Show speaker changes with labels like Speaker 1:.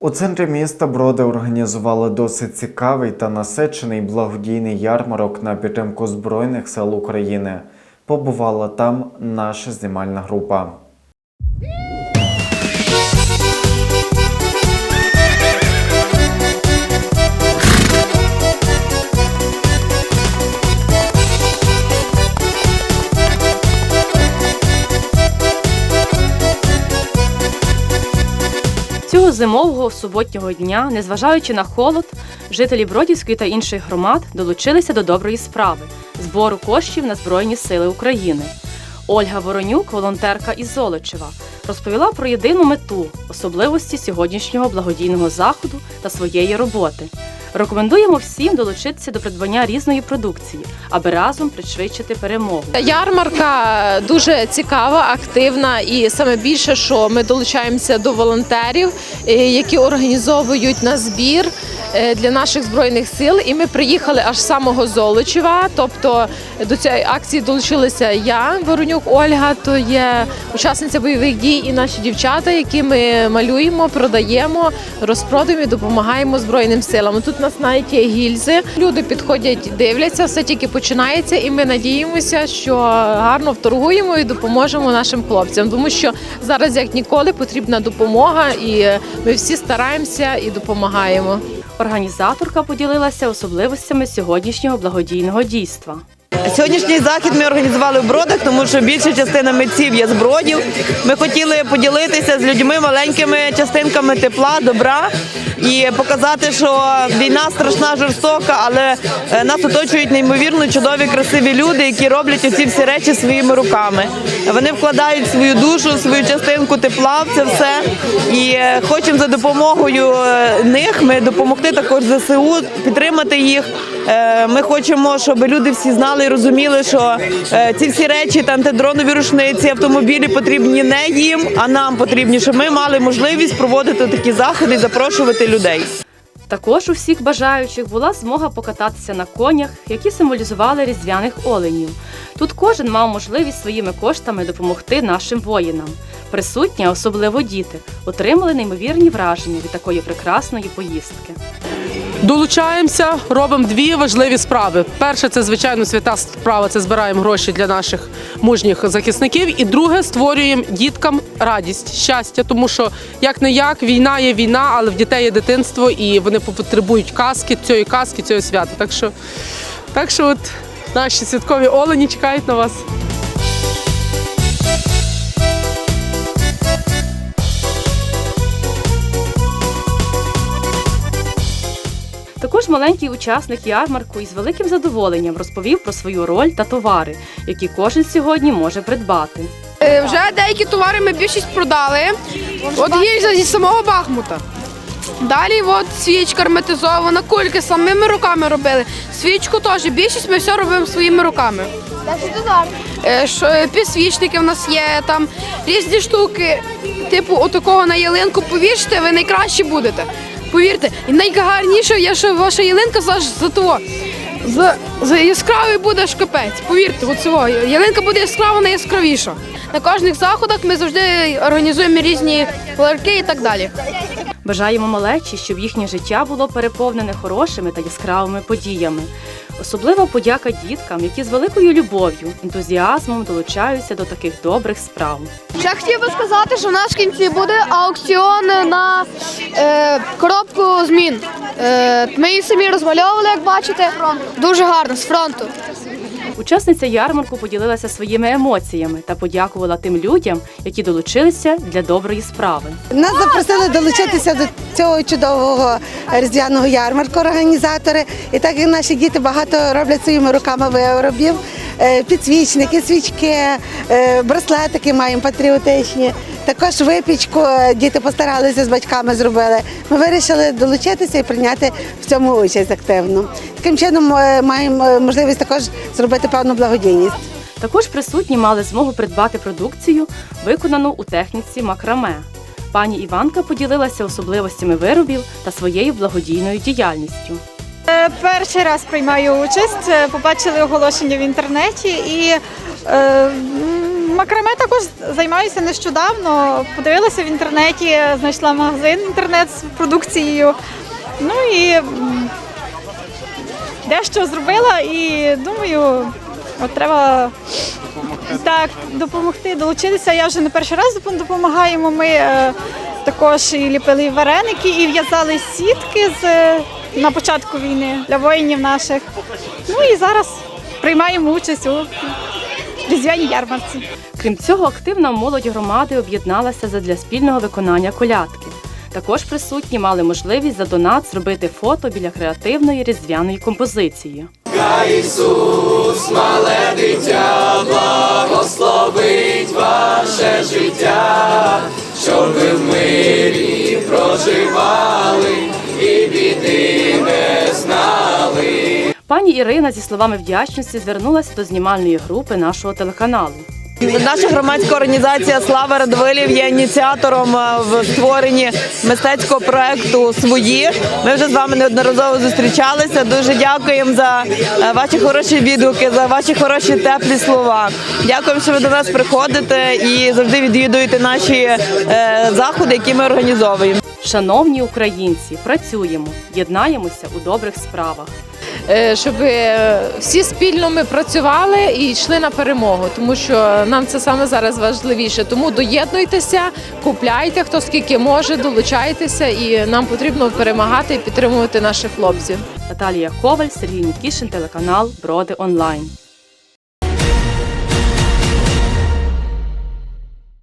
Speaker 1: У центрі міста Броди організували досить цікавий та насичений благодійний ярмарок на підтримку Збройних сил України. Побувала там наша знімальна група.
Speaker 2: Зимового суботнього дня, незважаючи на холод, жителі Бродівської та інших громад долучилися до доброї справи збору коштів на Збройні Сили України. Ольга Воронюк, волонтерка із Золочева, розповіла про єдину мету, особливості сьогоднішнього благодійного заходу та своєї роботи. Рекомендуємо всім долучитися до придбання різної продукції, аби разом пришвидшити перемогу.
Speaker 3: Ярмарка дуже цікава, активна, і саме більше, що ми долучаємося до волонтерів, які організовують на збір для наших збройних сил. І ми приїхали аж з самого Золочева. Тобто до цієї акції долучилася я, Воронюк Ольга, то є учасниця бойових дій, і наші дівчата, які ми малюємо, продаємо, розпродаємо і допомагаємо збройним силам. Тут у нас навіть є гільзи. Люди підходять, дивляться, все тільки починається, і ми надіємося, що гарно вторгуємо і допоможемо нашим хлопцям, тому що зараз як ніколи потрібна допомога, і ми всі стараємося і допомагаємо.
Speaker 2: Організаторка поділилася особливостями сьогоднішнього благодійного дійства.
Speaker 4: Сьогоднішній захід ми організували в бродах, тому що більша частина митців є з бродів. Ми хотіли поділитися з людьми маленькими частинками тепла, добра і показати, що війна страшна, жорстока, але е, нас оточують неймовірно чудові, красиві люди, які роблять оці всі речі своїми руками. Вони вкладають свою душу, свою частинку тепла в це все. І е, хочемо за допомогою е, них ми допомогти також ЗСУ, підтримати їх. Е, Ми хочемо, щоб люди всі знали і розуміли, що е, ці всі речі, та антидронові рушниці, автомобілі потрібні не їм, а нам потрібні, щоб ми мали можливість проводити такі заходи запрошувати людей.
Speaker 2: Також у всіх бажаючих була змога покататися на конях, які символізували різдвяних оленів. Тут кожен мав можливість своїми коштами допомогти нашим воїнам. Присутні, особливо діти, отримали неймовірні враження від такої прекрасної поїздки.
Speaker 5: Долучаємося, робимо дві важливі справи. Перше, це звичайно свята справа. Це збираємо гроші для наших мужніх захисників. І друге, створюємо діткам радість, щастя, тому що як не як війна є війна, але в дітей є дитинство, і вони потребують казки, цієї казки, цього свята. Так що, так що, от наші святкові олені чекають на вас.
Speaker 2: Також маленький учасник ярмарку із великим задоволенням розповів про свою роль та товари, які кожен сьогодні може придбати.
Speaker 6: Е, Вже деякі товари ми більшість продали. От гільза зі самого Бахмута. Далі от свічка арматизована, кульки самими руками робили. Свічку теж більшість ми все робимо своїми руками. Е, що, е, Підсвічники в нас є, там різні штуки. Типу, отакого на ялинку повіште, ви найкраще будете. Повірте, і найгарніше я що ваша ялинка за, за того. За, за яскравий буде капець. Повірте, от цього. Ялинка буде яскрава, найяскравіша. На кожних заходах ми завжди організуємо різні ларки і так далі.
Speaker 2: Бажаємо малечі, щоб їхнє життя було переповнене хорошими та яскравими подіями. Особлива подяка діткам, які з великою любов'ю, ентузіазмом долучаються до таких добрих справ.
Speaker 7: Я хотів би сказати, що в нас в кінці буде аукціон на е, коробку змін. Е, ми її самі розмальовували, як бачите. Дуже гарно, з фронту.
Speaker 2: Учасниця ярмарку поділилася своїми емоціями та подякувала тим людям, які долучилися для доброї справи.
Speaker 8: Нас запросили долучитися до цього чудового різдвяного ярмарку організатори. І так як наші діти багато роблять своїми руками виробів, е, підсвічники, свічки, е, браслетики маємо патріотичні. Також випічку е, діти постаралися з батьками зробили. Ми вирішили долучитися і прийняти в цьому участь активно. Таким чином е, маємо е, можливість також зробити певну благодійність.
Speaker 2: Також присутні мали змогу придбати продукцію, виконану у техніці макраме. Пані Іванка поділилася особливостями виробів та своєю благодійною діяльністю.
Speaker 9: Перший раз приймаю участь. Побачили оголошення в інтернеті і е, м, макраме також займаюся нещодавно. Подивилася в інтернеті, знайшла магазин інтернет з продукцією. Ну і дещо зробила і думаю, от треба так допомогти, долучитися. Я вже не перший раз допом- допомагаємо. Ми е, також і ліпили вареники, і в'язали сітки з, на початку війни для воїнів наших. Ну і зараз приймаємо участь у різдвяній ярмарці.
Speaker 2: Крім цього, активна молодь громади об'єдналася задля спільного виконання колядки. Також присутні мали можливість за донат зробити фото біля креативної різдвяної композиції. Пані Ірина зі словами вдячності звернулася до знімальної групи нашого телеканалу.
Speaker 4: Наша громадська організація Слава Радвилів є ініціатором е, в створенні мистецького проекту Свої. Ми вже з вами неодноразово зустрічалися. Дуже дякуємо за е, ваші хороші відгуки, за ваші хороші теплі слова. Дякуємо, що ви до нас приходите і завжди відвідуєте наші е, заходи, які ми організовуємо.
Speaker 2: Шановні українці, працюємо, єднаємося у добрих справах.
Speaker 3: Е, щоб е, всі спільно ми працювали і йшли на перемогу, тому що нам це саме зараз важливіше. Тому доєднуйтеся, купляйте хто скільки може, долучайтеся, і нам потрібно перемагати і підтримувати наших хлопців.
Speaker 2: Наталія Коваль, Сергій Нікішин, телеканал Броди Онлайн.